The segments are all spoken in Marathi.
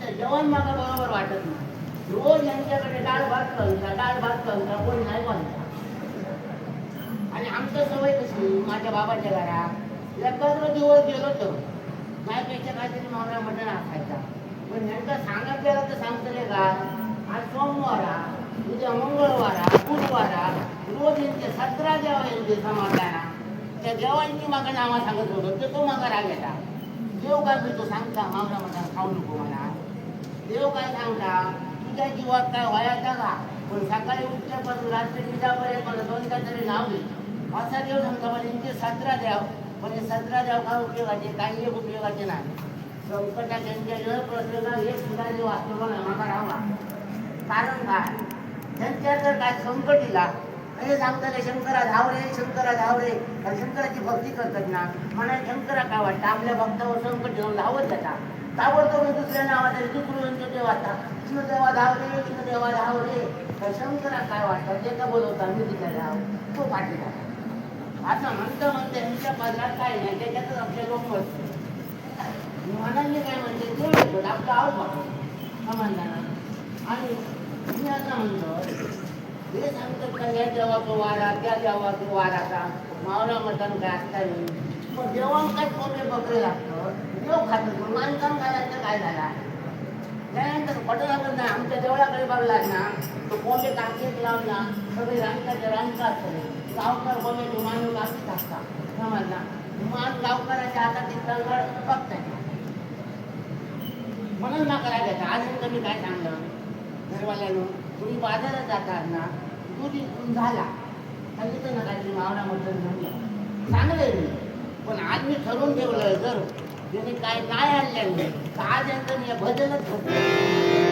जेवण मला बरोबर वाटत नाही. रोज यांच्याकडे डाळ भात करूनचा डाळ भात करूनचा कोण नाही बनता आणि आमचं सवय कशी माझ्या बाबाच्या घरात. एकाच दिवस गेलो तर माझ्यापेक्षा काहीतरी मला मटण असायचा पण यांचं सांगितलेलं तर सांगतले का? आज सोमवार उद्या मंगळवार बुधवार रोज यांचे सतरा देवा यांचे समाधाना त्या देवांची मागा नावा सांगत होतो ते तो मागा राग येता. देव काय तो सांगता मावरा मटण खाऊ नको मला. देव काय सांगता तुझ्या जीवात काय वाया जागा पण सकाळी उठल्यापासून रात्री निजापर्यंत मला दोनदा तरी नाव घे असा देव सांगता म्हणजे इथे सतरा द्याव पण हे सतरा द्याव काय उपयोगाचे काही एक उपयोगाचे नाही संकटात त्यांच्या प्रसंगा हे सुद्धा देव असतो मला मागा राहा कारण काय त्यांच्या जर काय संकट इला हे सांगतात शंकरा धावरे शंकरा धावरे शंकराची भक्ती करतात ना मला शंकरा काय वाटतं आपल्या भक्तावर संकट घेऊन धावत जातात ताबडतोब दुसऱ्या नावाचे दुसरं देव कृष्ण देवा धावले कृष्ण देवा धावले. तर शंकरा काय वाटतं? ते का बोलवता मी तिच्या धाव. तो पाठीला असं म्हणतं म्हणतं यांच्या बाजारात काय नाही त्याच्यातच आपले लोक बसते मनाने काय म्हणते ते म्हणतो आपलं आव पाठव समाधानात आणि मी असं म्हणतो हे सांगतात का या देवाचा वारा त्या देवाचा वाराचा. मावला मटण काय असता? मग देवा काय कोणते बकरे लागतात? देव खातं पण माणसां काय झाला? त्यानंतर पटला नाही आमच्या देवळाकडे बघला ना तो कोंबे काकेत लावला. सगळे रांकाचे रांका असते गावकर कोंबे मानव काकीत असतात समजला मान गावकराच्या हातात एक तलवार म्हणून ना करायला आज मी काय सांगलं घरवाल्यानं तुम्ही बाजारात जातात ना दूध झाला. सांगितलं ना काहीतरी मावळा मटण म्हणलं. चांगलं आहे. पण आज मी ठरवून ठेवलं जर तुम्ही काय काय आणलं नाही तर आज यांचं मी भजनच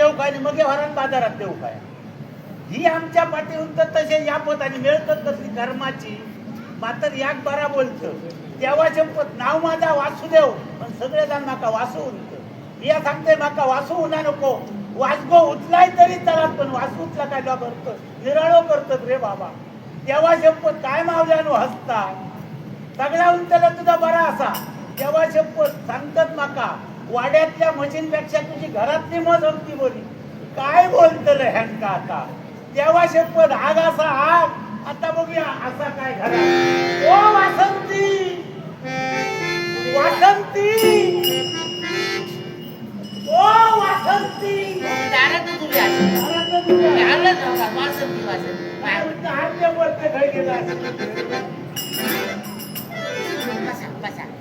देऊ काय मग हरण बाजारात देऊ काय? ही आमच्या पाठीहून तर तसे यापत आणि मेळकत कसली धर्माची? मात्र याक बरा बोलत. तेव्हा शपथ नाव माझा वासुदेव पण सगळे जण माका वासू उरत या सांगते माका वासू उन्हा नको. वासगो उचलाय तरी चलात पण वासू उचला काय लो करतो निराळो करतात रे बाबा. तेव्हा शपथ काय मावल्यानो हसता सगळ्या उंचला तुझा बरा असा. तेव्हा शपथ सांगतात माका. वाड्यातल्या मशीनपेक्षा तुझी घरातली मज होती बोली. काय बोलतलं ह्यांका आता? तेव्हा शपथ आग असा आग. आता बघूया असा काय घरात ओ वासंती! वासंती! ओ वासंती. घरातलं तुझ्या- मी आणलंच नव्हता, वासंती, वासंती. काय म्हणतं, हात घरी गेला बसा, बसा.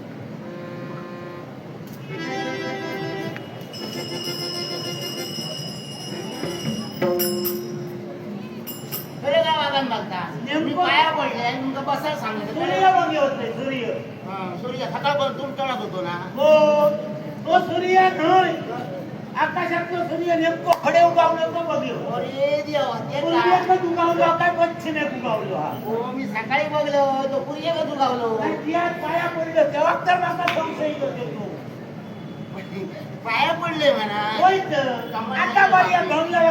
का वागण बघता मी नेमकं- पाया पडले आणि तुमचं बसायला सांगितलं सूर्य बरं? बघे होते सूर्य हा, सूर्य सकाळपर्यंत तुमच्याकडे होतो ना हो तो सूर्य नाही आकाशात तो सूर्य नेमकं खडे उगावलं तो बघलो अरे देवा ते काय सूर्य उगावलो काय पश्चिमे उगावलो हा हो मी सकाळी बघलो तो सूर्य का दुखावलो काय तियात पाया पडलं तेव्हा तर माका संशय येत होतो पाया पडले म्हणा. आता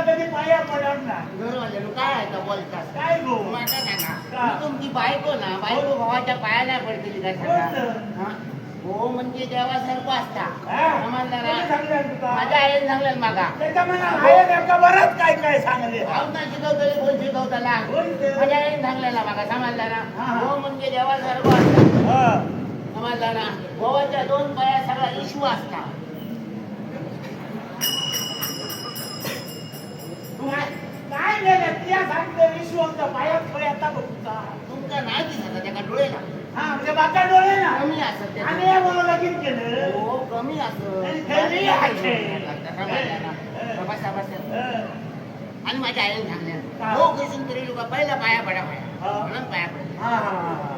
कधी पाया पडणार. ना घरवाले काय आहे का बोलतात? काय गो? माझा सांगा. का? मी तुमची बायको ना बायको भावाच्या पाया नाही पडतेली सांगा? कोणतं? हा? हो म्हणजे देवासारखं असता. हा? समजलं कोणी ना तुका? माझ्या आईने सांगलं मागा. त्याच्या मनात आहे नेमका बरंच काय काय सांगले? भावना शिकवतले कोण शिकवताला? माझ्या आईने सांगलेला मागा समजला ना? हा, हा. हो म्हणजे देवासारखं असता. हा. समजला ना? भावाच्या दोन पाया सगळा इशू असता काय- काय गेलं त्या सांगते विश्वंत पायात पळ्याता बघता तुमचा नाही दिसत त्याका डोळेला हा म्हणजे बाका डोळे ना. कमी असत. आणि या मला लगीन केलं. हो कमी असत. आणि कमी आहे. बसा बसा. आणि माझ्या आईने. सांगल्या हो. कैसून तरी लोक पहिला पाया पडा हा. पाया म्हणून पाया पडा. हा, हा, हा, हा.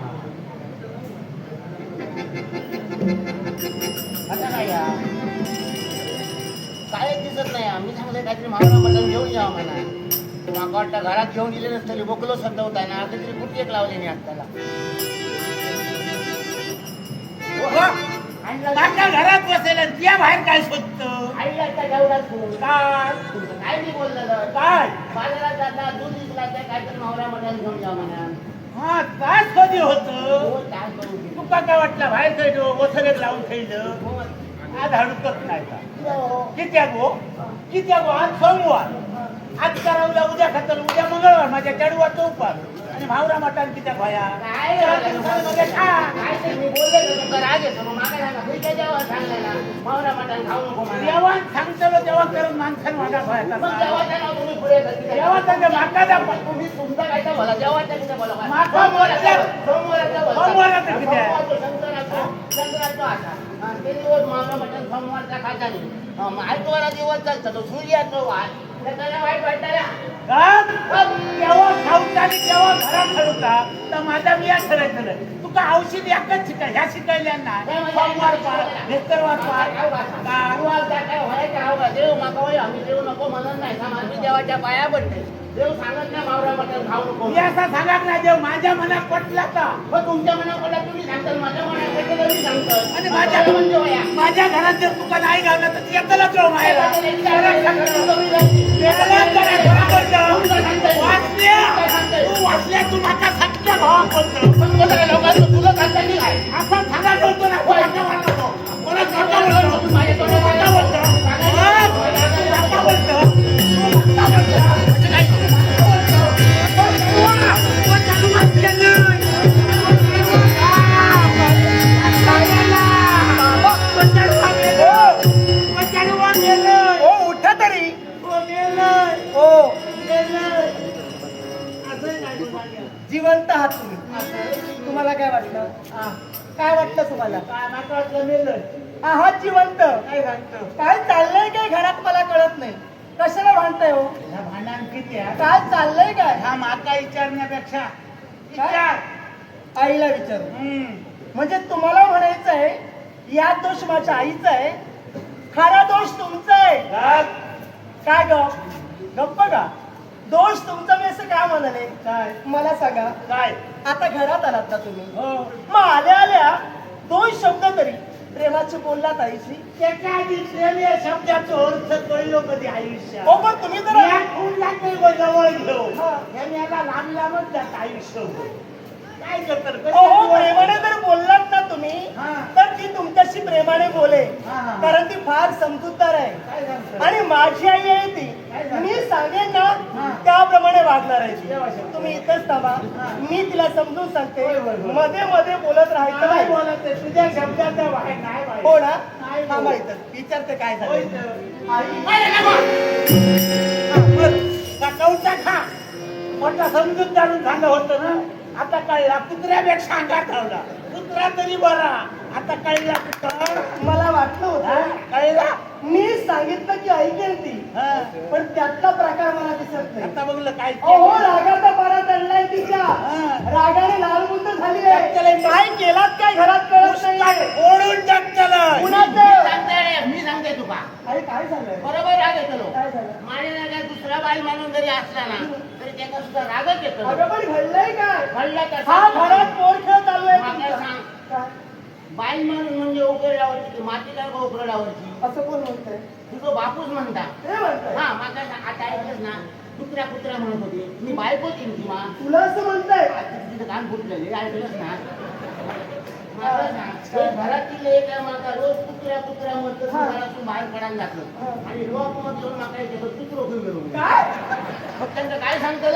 आता काय या? काय दिसत नाही. आम्ही सांगले काहीतरी महारा मटण घेऊन या म्हणा. माका वाटतं घरात घेऊन गेले नसतले बोकलो संतवताय ना आता तरी कुठे एक लावले नाही आत्ताला. माझ्या घरात बसेल त्या बाहेर काय शोधत? आईला त्या जेवढाच. काय? तुमचं काय नाही बोललं काय? बाजारात जाता दूध विकला त्या काहीतरी मावरा मटण घेऊन या म्हणा हा काय कधी होत? हो? तुका काय वाटलं बाहेर खायलो वसलेक लावून खायलं हो. आज हडकत नाही का? हो. कित्या गो कित्या गो आज सोमवार. आज करा उद्या खातर उद्या मंगळवार माझ्या चढवाचा उपास आणि भावरा मटान कित्या भया काय चार दिवसांमध्ये खा. काय ते मी बोलले का तुमचा राग येतो मग मागा सांगा तुमच्या जेव्हा सांगलं ना मावरा मटण खाऊ नको म्हणा. जेव्हा सांगतलो तेव्हा करून माणसानं माझा भया मग करता. जेव्हाचं नाव तुम्ही. जेव्हा माका दाखवा. तुमचा काय बोला बोला. सोमवारचा किती ते दिवस मटण सोमवारचा खाता नाही आयतवारा दिवस चालतं तो सूर्याचं त्याला वाईट वाटताना का? तेव्हा खाऊचा आणि तेव्हा घरात खडूचा तर माझा बिया ठरायचं नाही तुका औषध एकच शिकाय ह्या शिकायल्या ना सोमवार पार भेस्तरवार पार. का देव माका आम्ही देव नको म्हणत नाही. आम्ही देवाच्या पाया पडते देव सांगत नाही मावरा मटण खाऊ नको. मी असा सांगत नाही देव माझ्या मनात पटला का? मग तुमच्या मनात पडला तुम्ही सांगताल माझ्या मनात पडलं तरी सांगताल आणि माझ्या म्हणजे वया माझ्या घरात जर तुका नाही गावला तर एकलाच राहू मायला वाचल्या तू सत्य भावा बोलतो तुला सांगता की काय ना माझ्या बोलतो? हा? बोलतो. आईला विचारू. म्हणजे तुम्हाला म्हणायचं आहे या दोष माझ्या आईचा आहे खरा दोष तुमचा आहे. काय ग? गप्प का? दोष तुमचा मी असं का म्हणाले? काय? मला सांगा. काय? आता घरात आलात ना तुम्ही? हो. मग आल्या आल्या दोन शब्द तरी प्रेमाचे बोललात आईशी? प्रेम या शब्दाचा अर्थ कळलो कधी आयुष्यात. हो पण तुम्ही तर लागते जवळ घेऊ हा. याला लांब लांबच जात आयुष्य काय करतात प्रेमाने जर बोललात ना तुम्ही. तर ती तुमच्याशी प्रेमाने बोले. कारण ती फार समजूतदार आहे आणि माझी आई आहे ती? मी सांगेन ना. त्याप्रमाणे वागणार आहे. तुम्ही इथंच थांबा. मी तिला समजून सांगते. मध्ये मध्ये बोलत राहायचं नाही बोलत? तुझ्या शब्दाचा. हो ना थांबा. इथं विचारते काय झालं कवचा खा मोठा समजून जाणून झालं होतं ना आता कळला कुत्र्यापेक्षा अंगात धावला कुत्रा तरी बरा. आता कळला कुत्रा? मला वाटलं हा? होतं कळला मी सांगितलं की ऐकेल ती. हा. पण त्यातला प्रकार मला दिसत नाही. आता बघलं काय अहो रागाचा पारा तिच्या हा. रागाने लाल बुंद झाली टाकलेलं आहे. आहे. काय केलात काय घरात कळत नाही ओढून टाकलं कुणाचं? सांगते मी सांगते तुका. अरे काय झालंय? बरोबर राग येतो काय झालं? माझ्या जागा दुसरा बाई मानून जरी असला ना तरी त्याचा सुद्धा रागच येतो अगं पण घडलंय काय? घडला तर हा सांग. घरात पोर खेळ चालू आहे मागं तुमचा. सांग. काय? बाई माणूस म्हणजे उकरड्यावरची मातीला उकरड्यावरची असं कोण म्हणतंय? तुझं बापूच म्हणता. हा माका सांग, आता ऐकलंस ना? कुत्र्या कुत्र्या म्हणत होती. मी बायको तीन किंवा तुला? असं म्हणताय? तिथं कान फुटलेले ऐकलंस ना? घरातील एक माका रोज कुत्र्या कुत्र्या म्हणतो. घरातून बाहेर पडायला. लागलं. आणि लोक मग येऊन माका येते कुत्रो घेऊन गेलो मग त्यांचं काय सांगतं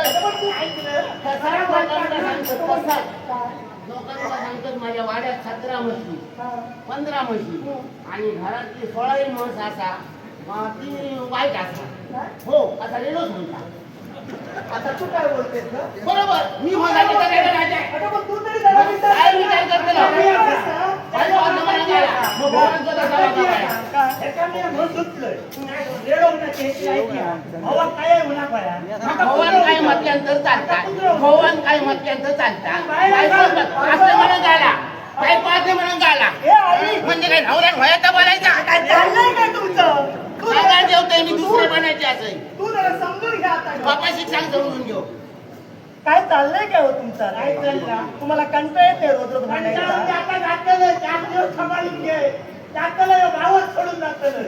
लोकांना सांगतात माझ्या वाड्यात सतरा म्हशी हा. पंधरा म्हशी हं. आणि घरातली सोळाही म्हस असा ती वाईट असा? हो असा रेलोच म्हणता आता तू काय बोलतेस ना बरोबर मी म्हणाले तर काय करायचं? अगं पण तू तरी जरा विचार काय. विचार करते ना? काय बोलतेस ना? काय बोलतो मला गेला. मग स्वतः जावा जावा. काय? ह्याच्या मी म्हणून सुटलोय. रेडवण्याची ह्याची ऐकी हा. भावा काय होणार बाया? आता भगवान काय म्हटल्यानंतर चालतात भगवान काय म्हटल्यानंतर चालतात काय? असं म्हणून गाला काय पाहते म्हणून आई म्हणजे काय नवऱ्यात व्हायचा बोलायचा काय चाललंय काय तुमचं काय जरा- जेवतोय? मी दुसरे बनायचे असं. तू जरा समजून घ्या आता. बापाशी सांग समजून घेऊ. काय चाललंय काय हो तुमचं? काय चाललं? तुम्हाला कंटाळ येते रोज रोज कंटाळून ते भांडायचा आता जातलं, चार दिवस सांभाळून घे. जातलं, ह्यो गावात सोडून जातलं.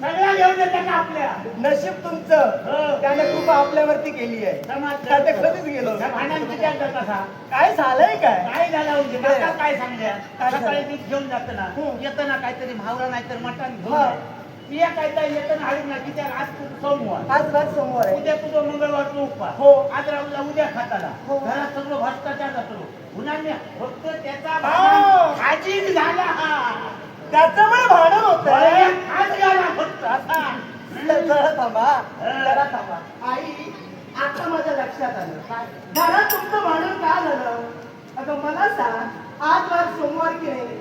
सगळ्या घेऊन येते का आपल्या? नशीब तुमचं. हो. त्याने कृपा आपल्यावरती केली आहे. समाज त्या ते कधीच गेलो काय झालंय काय? काय झालं म्हणजे? माता काय? सांगल्या? सकाळी दूध घेऊन जात ना हं. येताना काहीतरी भावरा नाहीतर मटण घेऊन हा. ये. पिया काहीतरी येताना हळून ना की आज तू सोमवार. आज रात सोमवार आहे. उद्या तुझं मंगळवारचं उपवास हो. आज राहुलला उद्या खाताला. हो. घरात सगळं भ्रष्टाचार जातो पुन्हा मी फक्त त्याचा हा. भांडण हाजीर झाला. हा त्याच्यामुळे भांडण होत वयात हात घाला फक्त. असा जरा थांबा. जरा थांबा. आई आता माझ्या लक्षात आलं. घरात तुमचं भांडण का झालं? अगं मला सांग. आज वार सोमवार की नाही?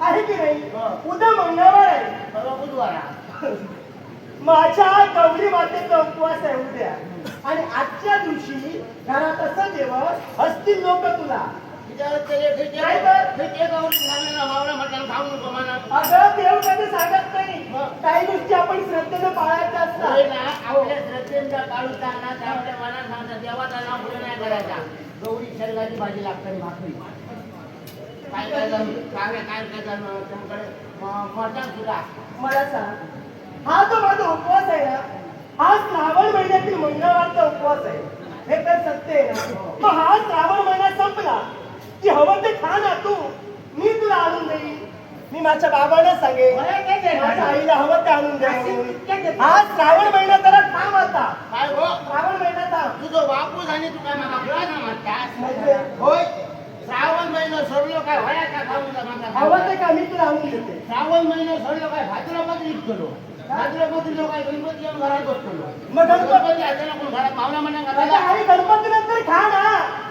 आहे की नाही? उद्या मंगळवार आहे. परवा बुधवार हा. माझ्या गौरी मातेचा उपवास आहे उद्या. आणि आजच्या दिवशी घरात असं जेवण असतील लोक तुला. अगं देव कधी सांगत नाही. काही गोष्टी आपण श्रद्धेनं पाळायच्या असतात. आपल्या श्रद्धेचा आपल्या मनात देवाचा नाव पुढे नाही करायचा. गौरी शरीराची भाजी लागते भाकरी. काय काय काय काय काय मटण सुद्धा. मला सांग हा जो माझा उपवास आहे ना. हा श्रावण महिन्यातील मंगळवारचा उपवास आहे. हे तर सत्य आहे ना. मग हा श्रावण महिना संपला की हवं ते खा ना तू. मी तुला आणून देईन. मी माझ्या बाबांना सांगेन. देणार? माझ्या आईला हवं ते आणून देईन. हा श्रावण महिना जरा थांब आता. हो? श्रावण महिना थांब. तुझं बापूस आणि तू काय मला म्हणजे? होय. श्रावण महिना सोडलो काय वया का? खाऊन हवं ते का मी तुला आणून देते. श्रावण महिना सोडलो काय? भाद्रपद केलो भाद्रपद लोक काय गणपती येऊन घरात बसलो मग गणपती- गणपती अचानक कोण घरात पाहुणा म्हणा माझ्या घराला आई गणपती नंतर खा ना.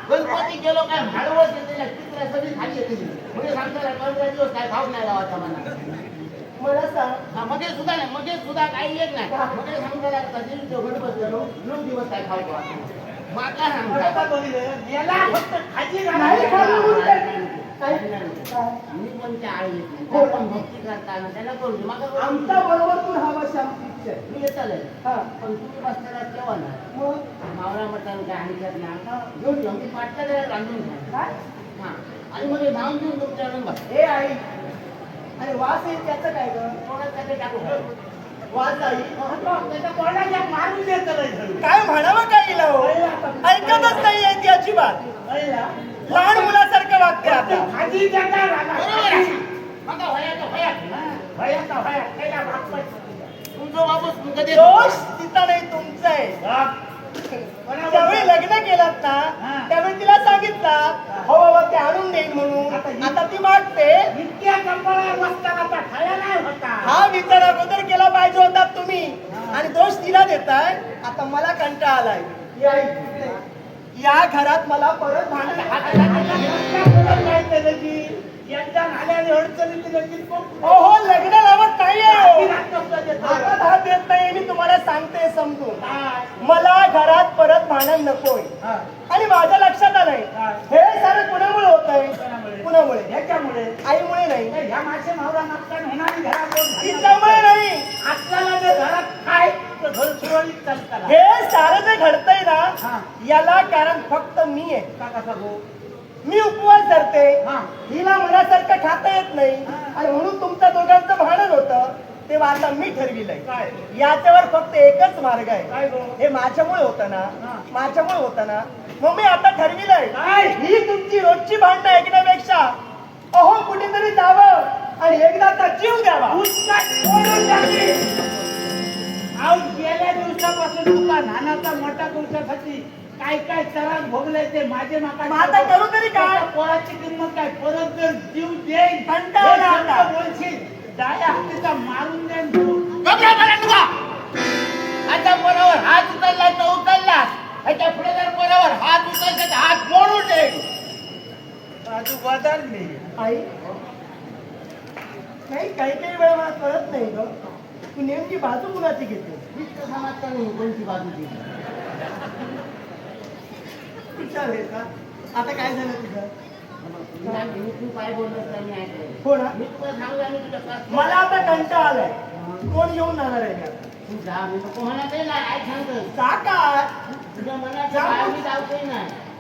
गणपती गेलो काय भाडवत येते चित्र सगळी खाली येते म्हणजे पंधरा दिवस काय खाऊ नाही लावायचा म्हणा मला सांग. हा, मध्ये सुद्धा नाही मध्ये सुद्धा काही येत नाही. मध्ये सांगता लागतात गणपती गेलो नऊ दिवस काय खाऊ आता सांगता. याला फक्त खाजी नाही मी येत नाही भक्ती करताना त्याला. बरोबर तू राहावं अशी आमची मी येताल हा. पण तुम्ही बसताना केव्हा ना. मावळा मटण काय घेऊन जाऊ. मी पाठच्या घरात रांधून काय? हा. आणि मग हे धावून देऊन तुमच्या बस. हे आई. अरे वास येईल त्याचं काय ग? थोडं त्याचे टाकू वास आई त्याच्या पोटाच्या मारून देतं नाही धरून. काय म्हणावं काय हो? ऐकतच नाही अजिबात कळलं? लहान मुलासारखं वागते आता खाजी मग त्याला वापस दोष तिचा नाही तुमचा आहे. बाप. लग्न केलात ना त्यावेळी तिला सांगितलं हो बाबा ते आणून देईन म्हणून. आता ती मागते हा विचार अगोदर केला पाहिजे होता तुम्ही. आणि दोष तिला देताय आता मला कंटाळा आलाय. या घरात मला परत नाल्याने हो लग्न लावत नाहीये. हातात देतं? हातात हात देत नाही मी तुम्हाला सांगते समजून? मला घरात परत भांडण नकोय. आणि माझ्या लक्षात आलंय? हे सारं कुणामुळे होत आहे कोणामुळे? ह्याच्यामुळे आईमुळे नाही ह्या माझ्या मावरा होणारी घरात. तिच्यामुळे नाही आपल्याला जे घरात काय घर सुरळीत हे सारं जे घडतंय हा. ना याला कारण फक्त मी आहे का कसा गो मी उपवास धरते हा. हिला मनासारखं खाता येत नाही हा. आणि म्हणून तुमच्या दोघांचं भांडण होतं तेव्हा आता मी ठरविलंय याच्यावर फक्त एकच मार्ग आहे काय गो हे माझ्यामुळे होतं ना हा. माझ्यामुळे होतं ना मग मी आता ठरविलंय काय? ही तुमची रोजची भांडणं ऐकण्यापेक्षा अहो कुठेतरी जावं आणि एकदाचा जीव द्यावा. आज गेल्या दिवसापासून तुला नानाचा मोठा दिवसासाठी काय काय त्रास भोगले ते माझे माका मग आता करू तरी काय? त्याच्या पोराची किंमत काय? परत जर जीव देईन कंटाळा हे शब्द आता. बोलशील डाया हातीचा मारून देईन गबरा बरा तुका. आता पोरावर हात उचलला तर उचललास. ह्याच्या पुढे जर पोरावर हात उचलला तर हात मोडून दे. बाजू बदलली आई? नाही काही काही वेळा मला कळत नाही ग. तू नेमकी बाजू कुणाची घेते मीच समजता नाही कोणती बाजू दिली विचार आहे का? आता काय झालं तुझं? तू काय बोलत नाही हो? ना मी तुला सांगू मला आता कंटाळा आलाय. कोण घेऊन जाणार आहे तू जा मी काय सांगतो का? काय तुझ्या मनात मी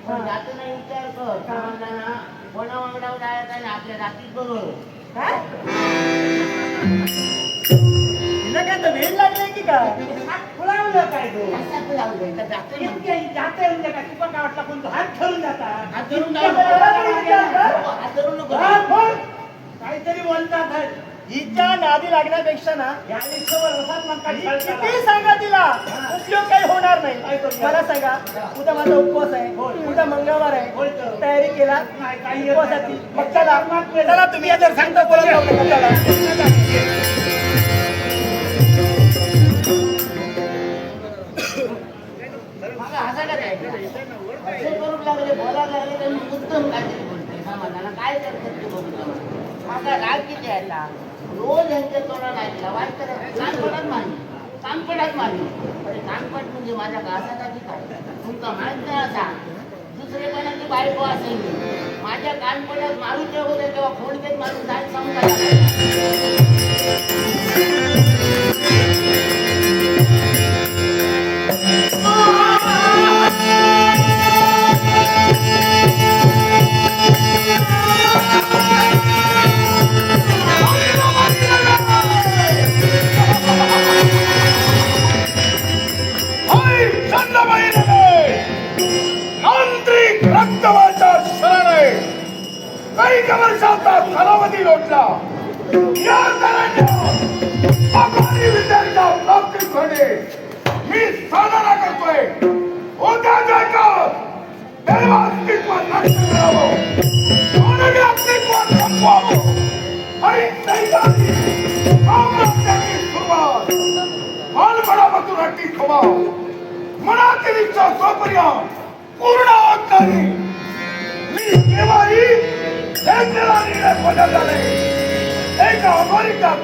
पण हा. जाताना विचार कर. का? ना कोणा वांगडावर जायचं आणि आपल्या जातीत बरोबर. काय? तर वेळ लागले की काय? फुलावलं काय तो? जाते म्हणजे काय? वाटलं हात जातात. हात धरून. हात धरून. काहीतरी बोलतात. हिच्या नादी लागण्यापेक्षा ना या. किती सांगा तिला? उपयोग काही होणार नाही? मला सांगा उद्या माझा उपवास आहे. उद्या मंगळवार आहे. तयारी केला. नाही, काही उपवासाची. मग चला. चला तुम्ही जर सांगता बोला जाऊ नका, असे करू लागले बोला लागले तर मी उत्तम काहीतरी बोलते समाजाला काय करतात ते बघतो माझा राग किती यायला रोज यांच्या तोंडात ऐकला वाटतं तर कानपडात मारली कानपडात मारली अरे कानपट म्हणजे माझ्या घासाचा ठिकाण तुमचा माहीत नाही असा दुसरे कोणाची बायको असेल माझ्या कानपडात मारूचे होते तेव्हा फोन फोडतेच मारून जायला समजा. वर्षाचा कालावधी लोटला. या तऱ्हेच्या अकाली विद्यार्थ्या मी साधना करतोय. उद्या देव नष्ट करावं मानवी संपवावं आणि साम्राज्याची सुरुवात. हट्टी मनातील इच्छा स्वपर्यंत पूर्ण होत नाही मी केव्हाही eikä Amerikan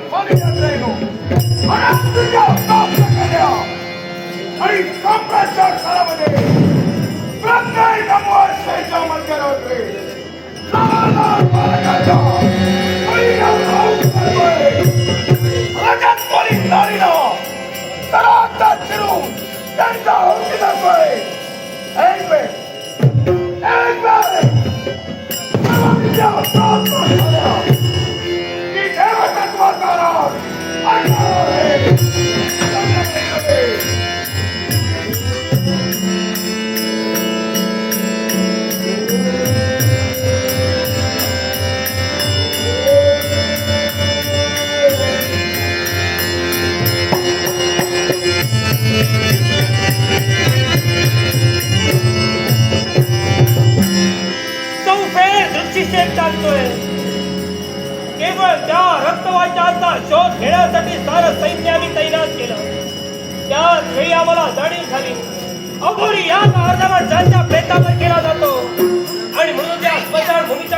आतंकवाद्यांचा शोध घेण्यासाठी सारं सैन्य आम्ही तैनात केलं. त्याच वेळी आम्हाला जाणीव झाली. अघोरी या अर्धावर ज्यांच्या प्रेतावर केला जातो. आणि म्हणून त्या स्मशानभूमीच्या